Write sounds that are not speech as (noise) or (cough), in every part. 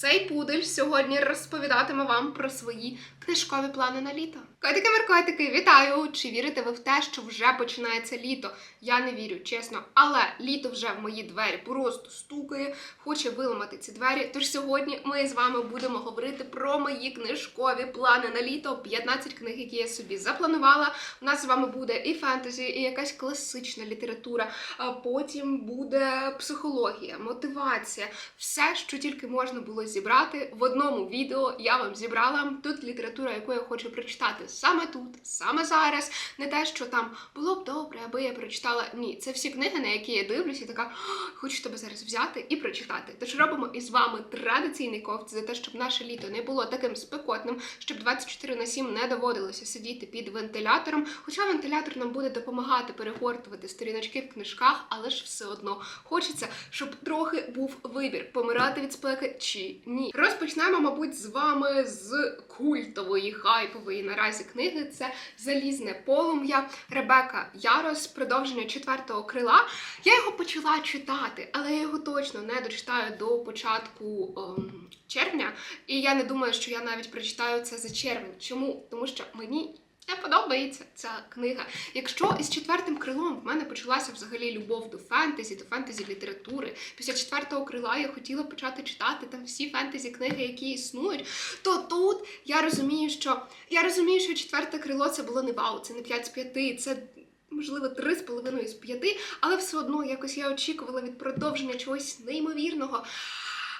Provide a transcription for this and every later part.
Цей пудель сьогодні розповідатиме вам про свої книжкові плани на літо. Котики меркотики, вітаю! Чи вірите ви в те, що вже починається літо? Я не вірю, чесно. Але літо вже в мої двері просто стукає, хоче виламати ці двері. Тож сьогодні ми з вами будемо говорити про мої книжкові плани на літо. 15 книг, які я собі запланувала. У нас з вами буде і фентезі, і якась класична література. А потім буде психологія, мотивація, все, що тільки можна було зібрати в одному відео. Я вам зібрала тут література, яку я хочу прочитати саме тут, саме зараз. Не те, що там було б добре, аби я прочитала. Ні, це всі книги, на які я дивлюся, така хочу тебе зараз взяти і прочитати. Тож робимо із вами традиційний ковт за те, щоб наше літо не було таким спекотним, щоб 24 на 7 не доводилося сидіти під вентилятором. Хоча вентилятор нам буде допомагати перегортувати сторіночки в книжках, але ж все одно хочеться, щоб трохи був вибір помирати від спеки чи ні. Розпочнемо, мабуть, з вами з культової хайпової наразі книги. Це Залізне полум'я Ребека Ярос, продовження четвертого крила. Я його почала читати, але я його точно не дочитаю до початку ем, червня. І я не думаю, що я навіть прочитаю це за червень. Чому? Тому що мені. Не подобається ця книга. Якщо із четвертим крилом в мене почалася взагалі любов до фентезі, до фентезі літератури. Після четвертого крила я хотіла почати читати там всі фентезі книги, які існують. То тут я розумію, що я розумію, що четверте крило це було не вау, це не 5 з 5, це. Можливо, 3,5 з 5, але все одно якось я очікувала від продовження чогось неймовірного.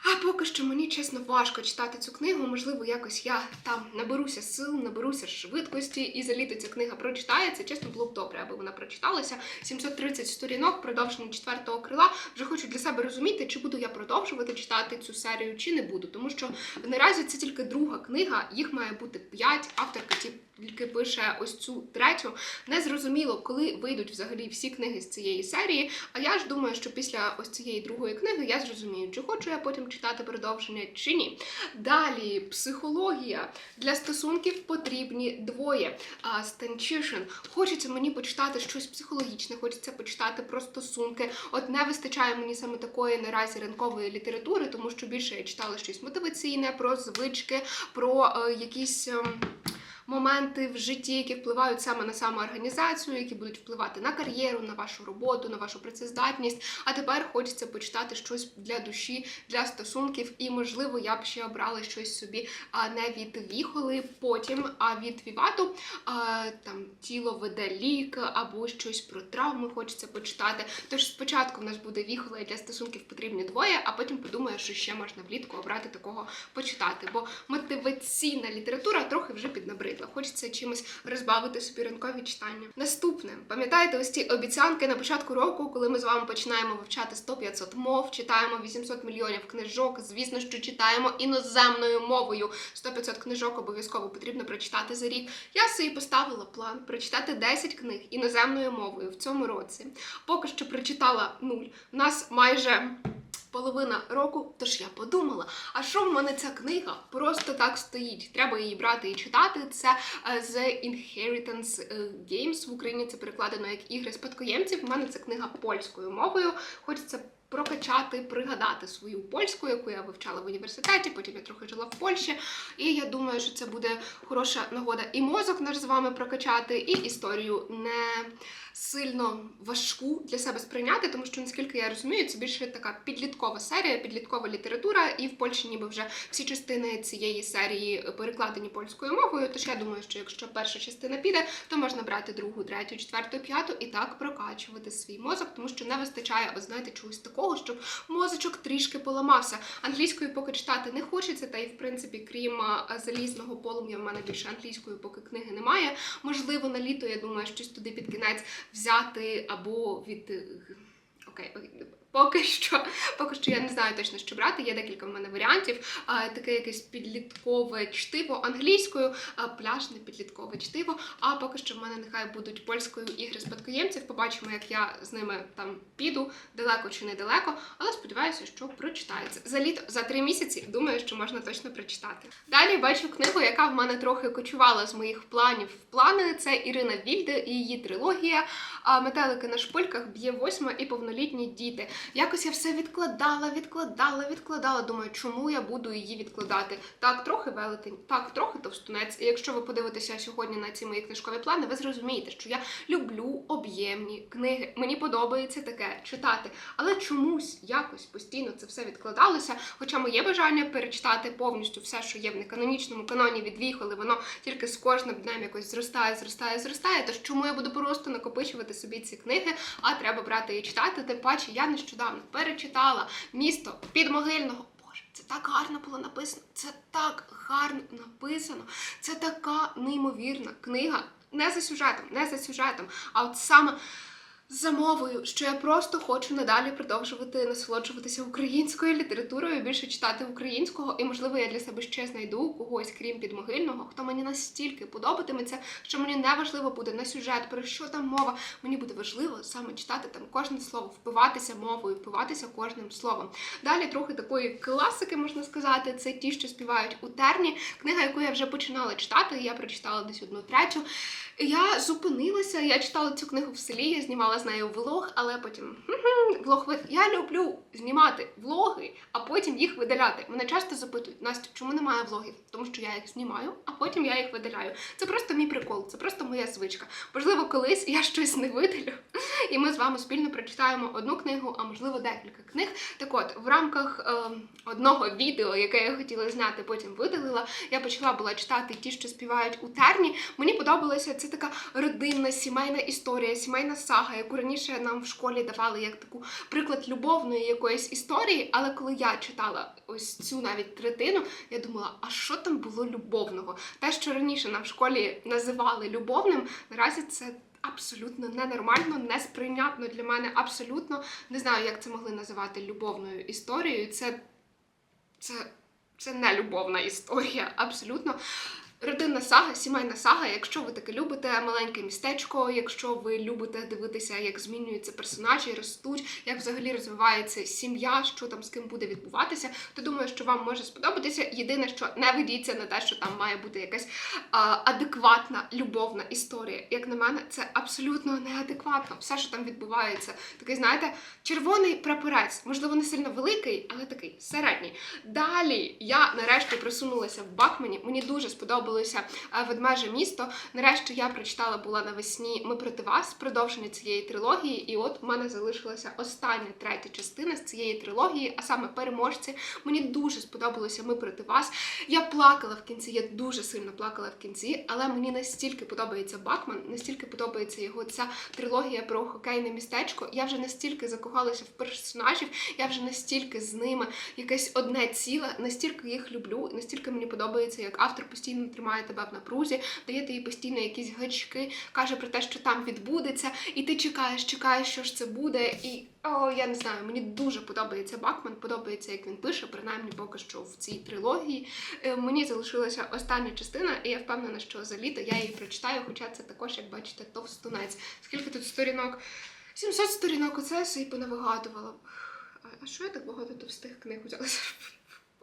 А поки що мені чесно важко читати цю книгу. Можливо, якось я там наберуся сил, наберуся швидкості, і за літо ця книга прочитається. Чесно, було б добре, аби вона прочиталася. 730 сторінок, продовження четвертого крила. Вже хочу для себе розуміти, чи буду я продовжувати читати цю серію, чи не буду. Тому що наразі це тільки друга книга, їх має бути 5. Авторка тільки пише ось цю третю. Незрозуміло, коли вийдуть взагалі всі книги з цієї серії. А я ж думаю, що після ось цієї другої книги я зрозумію, чи хочу я потім читати продовження чи ні. Далі психологія для стосунків потрібні двоє. А, Станчишин. Хочеться мені почитати щось психологічне, хочеться почитати про стосунки. От не вистачає мені саме такої наразі ринкової літератури, тому що більше я читала щось мотиваційне, про звички, про е, якісь. ем, моменти в житті, які впливають саме на самоорганізацію, які будуть впливати на кар'єру, на вашу роботу, на вашу працездатність. А тепер хочеться почитати щось для душі, для стосунків, і можливо я б ще обрала щось собі не від віхоли, потім а від вівату там тіло веде лік або щось про травми хочеться почитати. Тож спочатку в нас буде віхола і для стосунків потрібні двоє, а потім подумаю, що ще можна влітку обрати такого почитати. Бо мотиваційна література трохи вже піднабридла. Хочеться чимось розбавити собі ранкові читання. Наступне, пам'ятаєте, ось ці обіцянки на початку року, коли ми з вами починаємо вивчати 100-500 мов, читаємо 800 мільйонів книжок. Звісно, що читаємо іноземною мовою. 100-500 книжок обов'язково потрібно прочитати за рік. Я собі поставила план прочитати 10 книг іноземною мовою в цьому році. Поки що прочитала нуль. У нас майже. Половина року, тож я подумала, а що в мене ця книга просто так стоїть? Треба її брати і читати. Це е, The Inheritance е, Games в Україні це перекладено як ігри спадкоємців. У мене це книга польською мовою. Хочеться прокачати, пригадати свою польську, яку я вивчала в університеті. Потім я трохи жила в Польщі. І я думаю, що це буде хороша нагода і мозок наш з вами прокачати, і історію не сильно важку для себе сприйняти, тому що наскільки я розумію, це більше така підліткова серія, підліткова література, і в Польщі ніби вже всі частини цієї серії перекладені польською мовою. Тож я думаю, що якщо перша частина піде, то можна брати другу, третю, четверту, п'яту і так прокачувати свій мозок, тому що не вистачає, ви знаєте, чогось такого, щоб мозочок трішки поламався. Англійською поки читати не хочеться, та й в принципі, крім залізного полум'я, в мене більше англійської поки книги немає. Можливо, на літо я думаю, щось туди під кінець взяти або від. е, Окей, поки що, поки що я не знаю точно, що брати. Є декілька в мене варіантів. А, таке якесь підліткове чтиво англійською, а, пляжне підліткове чтиво. А поки що в мене нехай будуть польською ігри спадкоємців. Побачимо, як я з ними там піду, далеко чи недалеко. Але сподіваюся, що прочитається. За літо за три місяці думаю, що можна точно прочитати. Далі бачу книгу, яка в мене трохи кочувала з моїх планів в плани. Це Ірина Вільде і її трилогія. Метелики на шпильках б'є восьма і повнолітні діти. Якось я все відкладала, відкладала, відкладала. Думаю, чому я буду її відкладати? Так, трохи велетень, так, трохи товстунець. І якщо ви подивитеся сьогодні на ці мої книжкові плани, ви зрозумієте, що я люблю об'ємні книги. Мені подобається таке читати, але чомусь якось постійно це все відкладалося. Хоча моє бажання перечитати повністю все, що є в неканонічному каноні від Віхоли, воно тільки з кожним днем якось зростає, зростає, зростає. Тож чому я буду просто накопичувати собі ці книги, а треба брати і читати. Тим паче я нещодавно перечитала місто підмогильного. Боже, це так гарно було написано. Це так гарно написано. Це така неймовірна книга. Не за сюжетом, не за сюжетом, а от саме за мовою, що я просто хочу надалі продовжувати насолоджуватися українською літературою, більше читати українського, і можливо я для себе ще знайду когось, крім підмогильного, хто мені настільки подобатиметься, що мені не важливо буде на сюжет, про що там мова. Мені буде важливо саме читати там кожне слово, впиватися мовою, впиватися кожним словом. Далі трохи такої класики можна сказати. Це ті, що співають у терні. Книга, яку я вже починала читати, я прочитала десь одну третю. Я зупинилася, я читала цю книгу в селі, я знімала з нею влог, але потім влог. Я люблю знімати влоги, а потім їх видаляти. Мене часто запитують, Настя, чому немає влогів? Тому що я їх знімаю, а потім я їх видаляю. Це просто мій прикол, це просто моя звичка. Можливо, колись я щось не видалю, і ми з вами спільно прочитаємо одну книгу, а можливо декілька книг. Так от, в рамках е, одного відео, яке я хотіла зняти, потім видалила, я почала була читати ті, що співають у терні. Мені подобалося це така родинна сімейна історія, сімейна сага, яку раніше нам в школі давали як таку приклад любовної якоїсь історії. Але коли я читала ось цю навіть третину, я думала, а що там було любовного? Те, що раніше нам в школі називали любовним, наразі це. Абсолютно ненормально, несприйнятно для мене. Абсолютно не знаю, як це могли називати любовною історією. Це, це, це не любовна історія. Абсолютно. Родинна сага, сімейна сага. Якщо ви таке любите маленьке містечко, якщо ви любите дивитися, як змінюються персонажі, ростуть, як взагалі розвивається сім'я, що там з ким буде відбуватися, то думаю, що вам може сподобатися. Єдине, що не ведіться на те, що там має бути якась а, адекватна любовна історія. Як на мене, це абсолютно неадекватно. Все, що там відбувається, такий, знаєте, червоний прапорець, можливо, не сильно великий, але такий середній. Далі я нарешті просунулася в Бакмані. Мені дуже сподобалося е, ведмеже місто. Нарешті я прочитала була навесні Ми проти вас, продовження цієї трилогії. І от в мене залишилася остання третя частина з цієї трилогії, а саме переможці. Мені дуже сподобалося Ми проти вас. Я плакала в кінці, я дуже сильно плакала в кінці, але мені настільки подобається Бакман, настільки подобається його ця трилогія про хокейне містечко. Я вже настільки закохалася в персонажів, я вже настільки з ними якесь одне ціле, настільки їх люблю, настільки мені подобається, як автор постійно тримає тебе в напрузі, дає тобі постійно якісь гачки, каже про те, що там відбудеться, і ти чекаєш, чекаєш, що ж це буде. І о, я не знаю, мені дуже подобається Бакман, подобається, як він пише, принаймні поки що в цій трилогії. Е, Мені залишилася остання частина, і я впевнена, що за літо я її прочитаю, хоча це також, як бачите, товстунець. Скільки тут сторінок? 700 сторінок, оце собі понавигадувала. А що я так багато товстих книг взяла?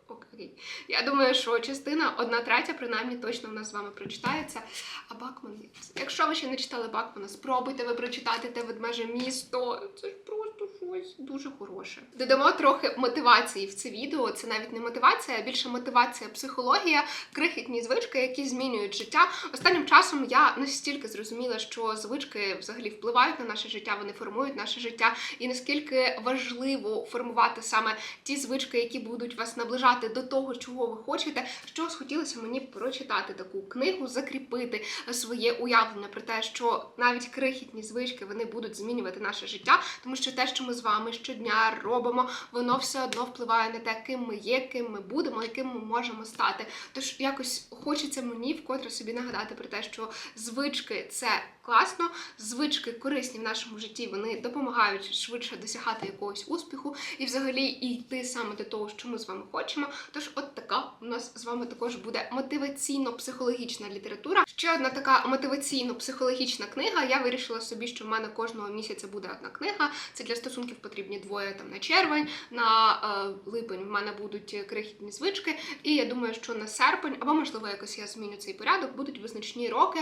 Окей. Я думаю, що частина одна третя, принаймні, точно в нас з вами прочитається. А Бакман, якщо ви ще не читали Бакмана, спробуйте ви прочитати те ведмеже місто. Це ж просто щось дуже хороше. Додамо трохи мотивації в це відео. Це навіть не мотивація, а більше мотивація, психологія, крихітні звички, які змінюють життя. Останнім часом я настільки зрозуміла, що звички взагалі впливають на наше життя, вони формують наше життя, і наскільки важливо формувати саме ті звички, які будуть вас наближати до того, чого ви хочете. Що схотілося мені прочитати таку книгу, закріпити своє уявлення про те, що навіть крихітні звички вони будуть змінювати наше життя, тому що те, що ми з вами щодня робимо, воно все одно впливає на те, ким ми є, ким ми будемо, яким ми можемо стати. Тож якось хочеться мені вкотре собі нагадати про те, що звички це класно, звички корисні в нашому житті, вони допомагають швидше досягати якогось успіху і взагалі йти саме до того, що ми з вами хочемо. Тож, от така у нас з вами також буде мотиваційно-психологічна література. Ще одна така мотиваційно-психологічна книга. Я вирішила собі, що в мене кожного місяця буде одна книга. Це для стосунків потрібні двоє там на червень, на е, липень в мене будуть крихітні звички. І я думаю, що на серпень, або можливо якось я зміню цей порядок, будуть визначні роки,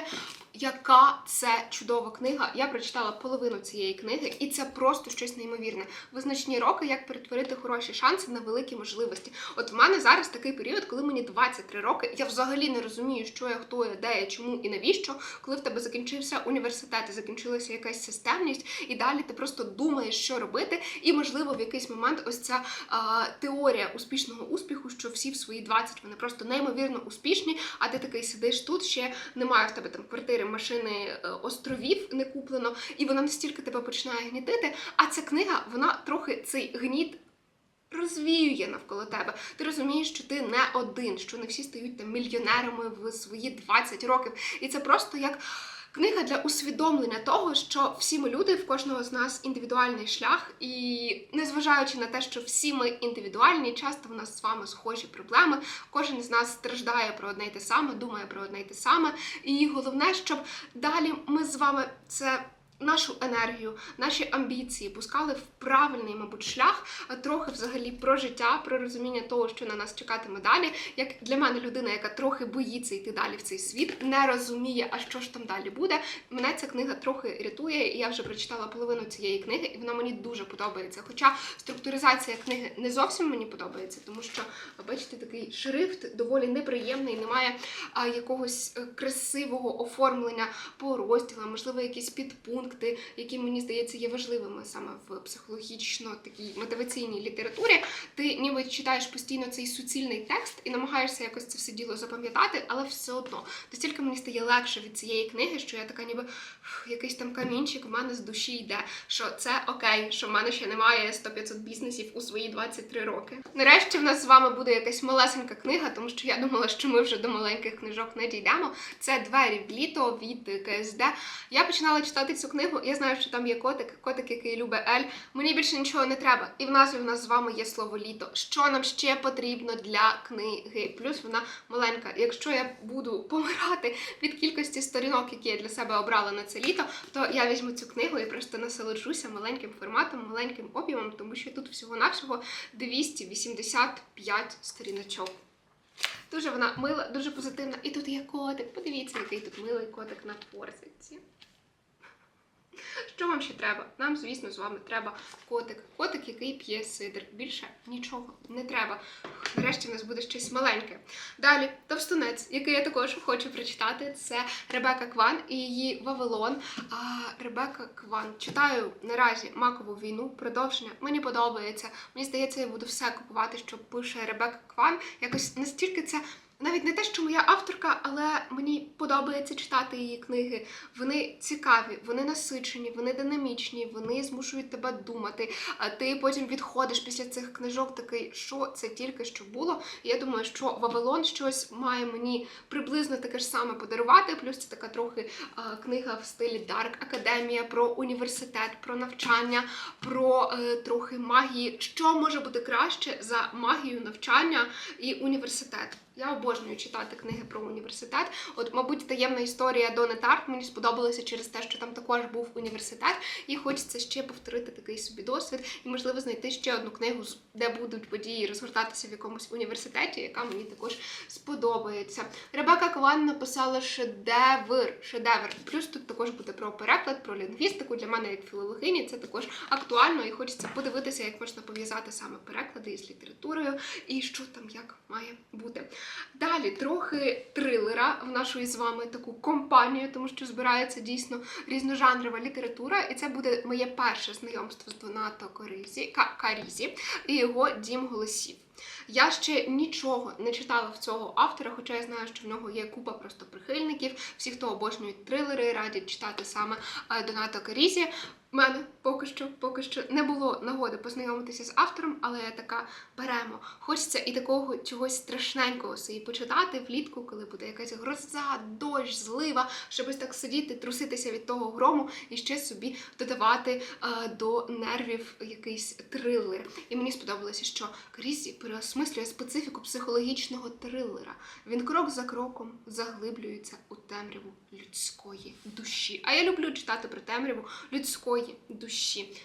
яка це чудова книга. Я прочитала половину цієї книги, і це просто щось неймовірне. Визначні роки, як перетворити хороші шанси на великі можливості. От в мене зараз такий період, коли мені 23 роки. Я взагалі не розумію, що я, хто я, де я, чому і навіщо. Коли в тебе закінчився університет, закінчилася якась системність, і далі ти просто думаєш, що робити. І можливо, в якийсь момент ось ця а, теорія успішного успіху, що всі в свої 20 вони просто неймовірно успішні. А ти такий сидиш тут, ще немає в тебе там квартири, машини, е, островів не куплено, і вона настільки тебе починає гнітити. А ця книга, вона трохи цей гніт. Розвіює навколо тебе. Ти розумієш, що ти не один, що не всі стають там мільйонерами в свої 20 років. І це просто як книга для усвідомлення того, що всі ми люди, в кожного з нас індивідуальний шлях, і незважаючи на те, що всі ми індивідуальні, часто в нас з вами схожі проблеми. Кожен з нас страждає про одне й те саме, думає про одне й те саме. І головне, щоб далі ми з вами це. Нашу енергію, наші амбіції пускали в правильний, мабуть, шлях, а трохи взагалі про життя, про розуміння того, що на нас чекатиме далі. Як для мене людина, яка трохи боїться йти далі в цей світ, не розуміє, а що ж там далі буде. Мене ця книга трохи рятує, і я вже прочитала половину цієї книги, і вона мені дуже подобається. Хоча структуризація книги не зовсім мені подобається, тому що, бачите, такий шрифт доволі неприємний, немає а, якогось е, красивого оформлення по розділам, можливо, якісь підпункти, які мені здається є важливими саме в психологічно такій мотиваційній літературі. Ти ніби читаєш постійно цей суцільний текст і намагаєшся якось це все діло запам'ятати, але все одно настільки мені стає легше від цієї книги, що я така, ніби якийсь там камінчик в мене з душі йде. Що це окей, що в мене ще немає 100-500 бізнесів у свої 23 роки. Нарешті в нас з вами буде якась малесенька книга, тому що я думала, що ми вже до маленьких книжок не дійдемо. Це двері в літо від КСД. Я починала читати цю книгу. Я знаю, що там є котик, котик, який любить Ель. Мені більше нічого не треба. І в назві в нас з вами є слово літо. Що нам ще потрібно для книги? Плюс вона маленька. Якщо я буду помирати від кількості сторінок, які я для себе обрала на це літо, то я візьму цю книгу і просто насолоджуся маленьким форматом, маленьким об'ємом, тому що тут всього-навсього 285 сторіночок. Дуже вона мила, дуже позитивна. І тут є котик. Подивіться, який тут милий котик на форсиці. Що вам ще треба? Нам, звісно, з вами треба котик. Котик, який п'є сидр. Більше нічого не треба. Нарешті в нас буде щось маленьке. Далі, товстунець, який я також хочу прочитати, це Ребека Кван і її Вавилон. А, Ребека Кван. Читаю наразі макову війну, продовження. Мені подобається. Мені здається, я буду все купувати, що пише Ребека Кван. Якось настільки це. Навіть не те, що моя авторка, але мені подобається читати її книги. Вони цікаві, вони насичені, вони динамічні, вони змушують тебе думати. А ти потім відходиш після цих книжок, такий, що це тільки що було. Я думаю, що Вавилон щось має мені приблизно таке ж саме подарувати. Плюс це така трохи а, книга в стилі Дарк Академія про університет, про навчання, про е, трохи магії. Що може бути краще за магію навчання і університет? Я обожнюю читати книги про університет. От, мабуть, таємна історія Дони Тарт мені сподобалася через те, що там також був університет, і хочеться ще повторити такий собі досвід, і можливо знайти ще одну книгу, де будуть події розгортатися в якомусь університеті, яка мені також сподобається. Ребека Кван написала шедевр, шедевр. Плюс тут також буде про переклад, про лінгвістику. Для мене як філологині це також актуально, і хочеться подивитися, як можна пов'язати саме переклади із літературою і що там як має бути. Далі трохи трилера в нашу із вами таку компанію, тому що збирається дійсно різножанрова література, і це буде моє перше знайомство з Донато Корізі, Карізі і його Дім голосів. Я ще нічого не читала в цього автора, хоча я знаю, що в нього є купа просто прихильників. Всі, хто обожнюють трилери, радять читати саме е, Донато Карізі. Мене поки що, поки що не було нагоди познайомитися з автором, але я така беремо. Хочеться і такого чогось страшненького собі почитати влітку, коли буде якась гроза, дощ, злива, щоб ось так сидіти, труситися від того грому і ще собі додавати е, до нервів якийсь трилер. І мені сподобалося, що Крісі переосмислює специфіку психологічного трилера. Він крок за кроком заглиблюється у темряву людської душі. А я люблю читати про темряву людської душі.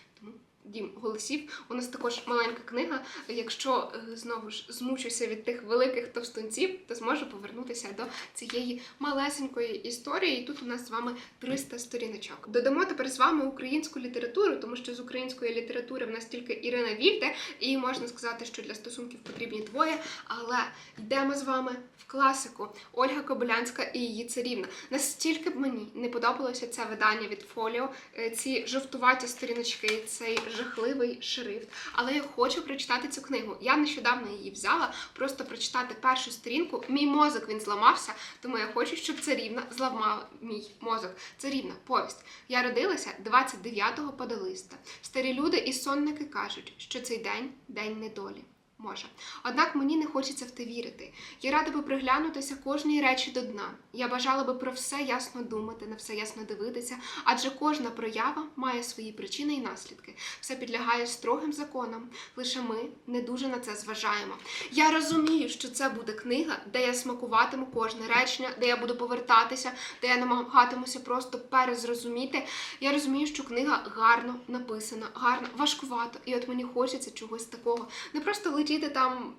Дім голосів. У нас також маленька книга. Якщо е, знову ж змучуся від тих великих товстунців, то зможу повернутися до цієї малесенької історії. І тут у нас з вами 300 сторіночок. Додамо тепер з вами українську літературу, тому що з української літератури в нас тільки Ірина Вільде, і можна сказати, що для стосунків потрібні двоє. Але йдемо з вами в класику Ольга Кобилянська і її царівна. Настільки б мені не подобалося це видання від Фоліо, е, ці жовтуваті сторіночки, цей жахливий шрифт. Але я хочу прочитати цю книгу. Я нещодавно її взяла, просто прочитати першу сторінку. Мій мозок він зламався, тому я хочу, щоб царівна зламала мій мозок. Це рівна повість. Я родилася 29-го подолиста. Старі люди і сонники кажуть, що цей день день недолі. Може. Однак мені не хочеться в те вірити. Я рада би приглянутися кожній речі до дна. Я бажала би про все ясно думати, на все ясно дивитися, адже кожна проява має свої причини і наслідки. Все підлягає строгим законам. Лише ми не дуже на це зважаємо. Я розумію, що це буде книга, де я смакуватиму кожне речення, де я буду повертатися, де я намагатимуся просто перезрозуміти. Я розумію, що книга гарно написана, гарно, важкувато. І от мені хочеться чогось такого. Не просто летіти там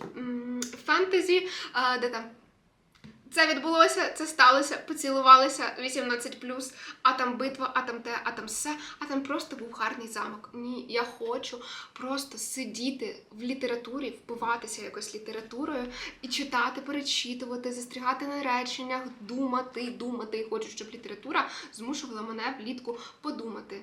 фентезі, де там. Це відбулося, це сталося, поцілувалися 18+, а там битва, а там те, а там все, а там просто був гарний замок. Ні, я хочу просто сидіти в літературі, впиватися якось літературою і читати, перечитувати, застрягати на реченнях, думати, думати. І хочу, щоб література змушувала мене влітку подумати.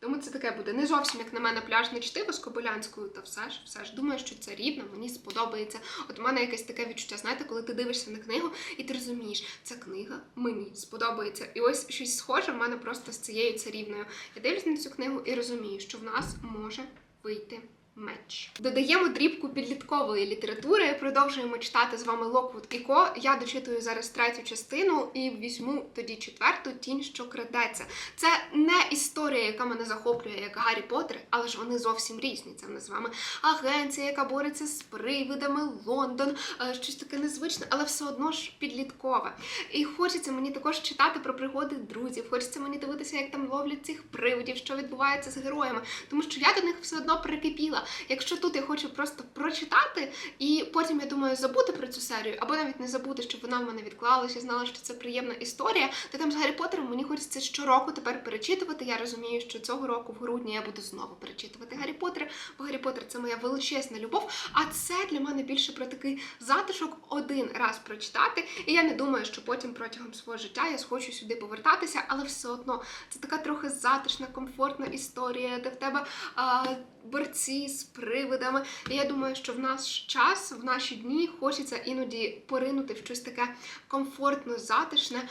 Тому це таке буде не зовсім як на мене пляжне чтиво з Кобилянською, та все ж, все ж думаю, що це рівно, мені сподобається. От у мене якесь таке відчуття, знаєте, коли ти дивишся на книгу і ти розумієш, ця книга мені сподобається. І ось щось схоже в мене просто з цією царівною. Я дивлюся на цю книгу і розумію, що в нас може вийти. Меч. Додаємо дрібку підліткової літератури, продовжуємо читати з вами Локвуд і Ко. Я дочитую зараз третю частину і візьму тоді четверту тінь, що крадеться. Це не історія, яка мене захоплює, як Гаррі Поттер, але ж вони зовсім різні. Це в з вами агенція, яка бореться з привидами, Лондон, е, щось таке незвичне, але все одно ж підліткове. І хочеться мені також читати про пригоди друзів. Хочеться мені дивитися, як там ловлять цих привидів, що відбувається з героями, тому що я до них все одно прикипіла. Якщо тут я хочу просто прочитати, і потім я думаю забути про цю серію, або навіть не забути, щоб вона в мене відклалася, знала, що це приємна історія, то там з Гаррі Поттером мені хочеться щороку тепер перечитувати. Я розумію, що цього року в грудні я буду знову перечитувати Гаррі Поттера, бо Гаррі Поттер це моя величезна любов. А це для мене більше про такий затишок один раз прочитати. І я не думаю, що потім протягом свого життя я схочу сюди повертатися, але все одно це така трохи затишна, комфортна історія, де в тебе а, борці з привидами. І я думаю, що в наш час, в наші дні, хочеться іноді поринути в щось таке комфортно, затишне,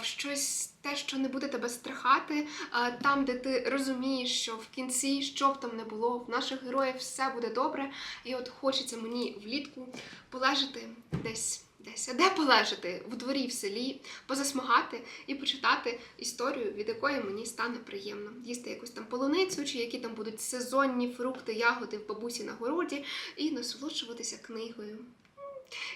в щось те, що не буде тебе страхати, там, де ти розумієш, що в кінці, що б там не було, в наших героїв все буде добре. І от хочеться мені влітку полежати десь. Десь, де полежати в дворі в селі, позасмагати і почитати історію, від якої мені стане приємно. Їсти якусь там полуницю, чи які там будуть сезонні фрукти, ягоди в бабусі на городі, і насолоджуватися книгою.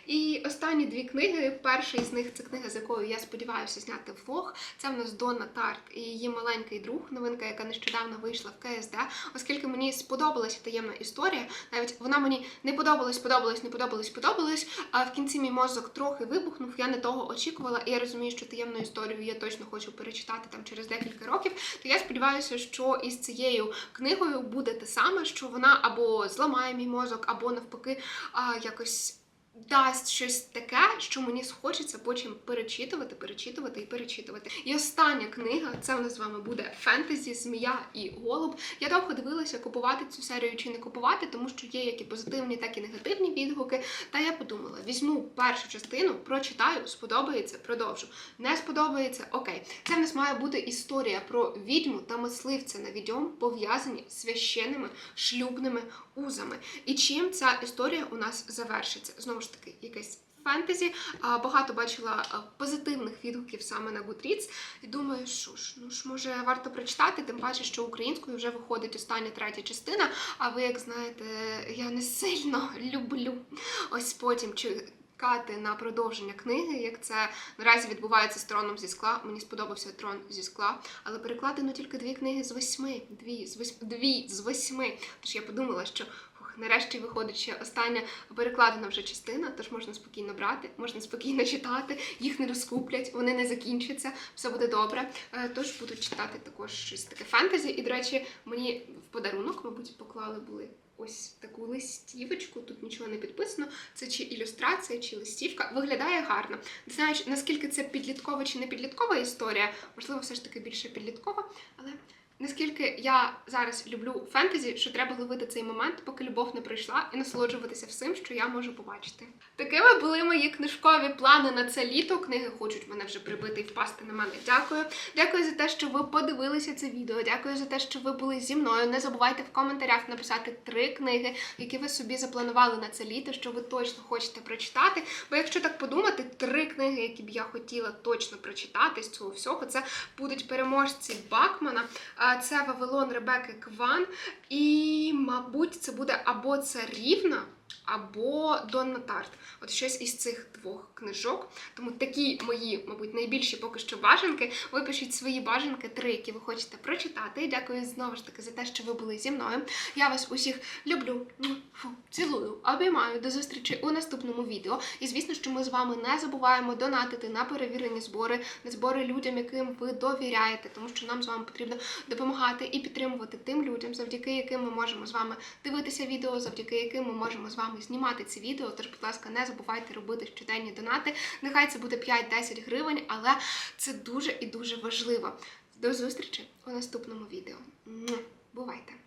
І останні дві книги. Перша із них це книга, з якою я сподіваюся зняти влог. Це в нас Донна Тарт і її маленький друг, новинка, яка нещодавно вийшла в КСД, оскільки мені сподобалася таємна історія. Навіть вона мені не подобалась, подобалась, не подобалась, подобалась. А в кінці мій мозок трохи вибухнув. Я не того очікувала, і я розумію, що таємну історію я точно хочу перечитати там через декілька років. То я сподіваюся, що із цією книгою буде те саме, що вона або зламає мій мозок, або навпаки а, якось дасть щось таке, що мені схочеться потім перечитувати, перечитувати і перечитувати. І остання книга це в нас з вами буде фентезі, змія і голуб. Я довго дивилася, купувати цю серію чи не купувати, тому що є як і позитивні, так і негативні відгуки. Та я подумала: візьму першу частину, прочитаю, сподобається, продовжу. Не сподобається, окей. Це в нас має бути історія про відьму та мисливця на відьом, пов'язані з священними шлюбними узами. І чим ця історія у нас завершиться? Знову ж таки, якесь фентезі. Багато бачила позитивних відгуків саме на Goodreads. І думаю, що ж, ну ж може варто прочитати, тим паче, що українською вже виходить остання третя частина. А ви, як знаєте, я не сильно (laughs) люблю ось потім чи. чекати на продовження книги, як це наразі відбувається з троном зі скла. Мені сподобався трон зі скла, але перекладено тільки дві книги з восьми. Дві з восьми, дві з восьми. Тож я подумала, що нарешті виходить ще остання перекладена вже частина, тож можна спокійно брати, можна спокійно читати, їх не розкуплять, вони не закінчаться, все буде добре. Е, Тож буду читати також щось таке фентезі. І, до речі, мені в подарунок, мабуть, поклали були. Ось таку листівочку, тут нічого не підписано. Це чи ілюстрація, чи листівка. Виглядає гарно. Не знаю, наскільки це підліткова чи не підліткова історія. Можливо, все ж таки більше підліткова, але наскільки я зараз люблю фентезі, що треба ловити цей момент, поки любов не прийшла, і насолоджуватися всім, що я можу побачити. Такими були мої книжкові плани на це літо. Книги хочуть мене вже прибити і впасти на мене. Дякую. Дякую за те, що ви подивилися це відео. Дякую за те, що ви були зі мною. Не забувайте в коментарях написати три книги, які ви собі запланували на це літо, що ви точно хочете прочитати. Бо якщо так подумати, три книги, які б я хотіла точно прочитати з цього всього, це будуть переможці Бакмана. Це Вавилон Ребекки Кван. І, мабуть, це буде або це Рівна, або Донна Тарт. От щось із цих двох книжок. Тому такі мої, мабуть, найбільші поки що бажанки. Ви пишіть свої бажанки, три, які ви хочете прочитати. Дякую знову ж таки за те, що ви були зі мною. Я вас усіх люблю, фу, цілую, обіймаю. До зустрічі у наступному відео. І звісно, що ми з вами не забуваємо донатити на перевірені збори, на збори людям, яким ви довіряєте, тому що нам з вами потрібно допомагати і підтримувати тим людям, завдяки яким ми можемо з вами дивитися відео, завдяки яким ми можемо з вами знімати ці відео. Тож, будь ласка, не забувайте робити щоденні донати. Нехай це буде 5-10 гривень, але це дуже і дуже важливо. До зустрічі у наступному відео. Бувайте!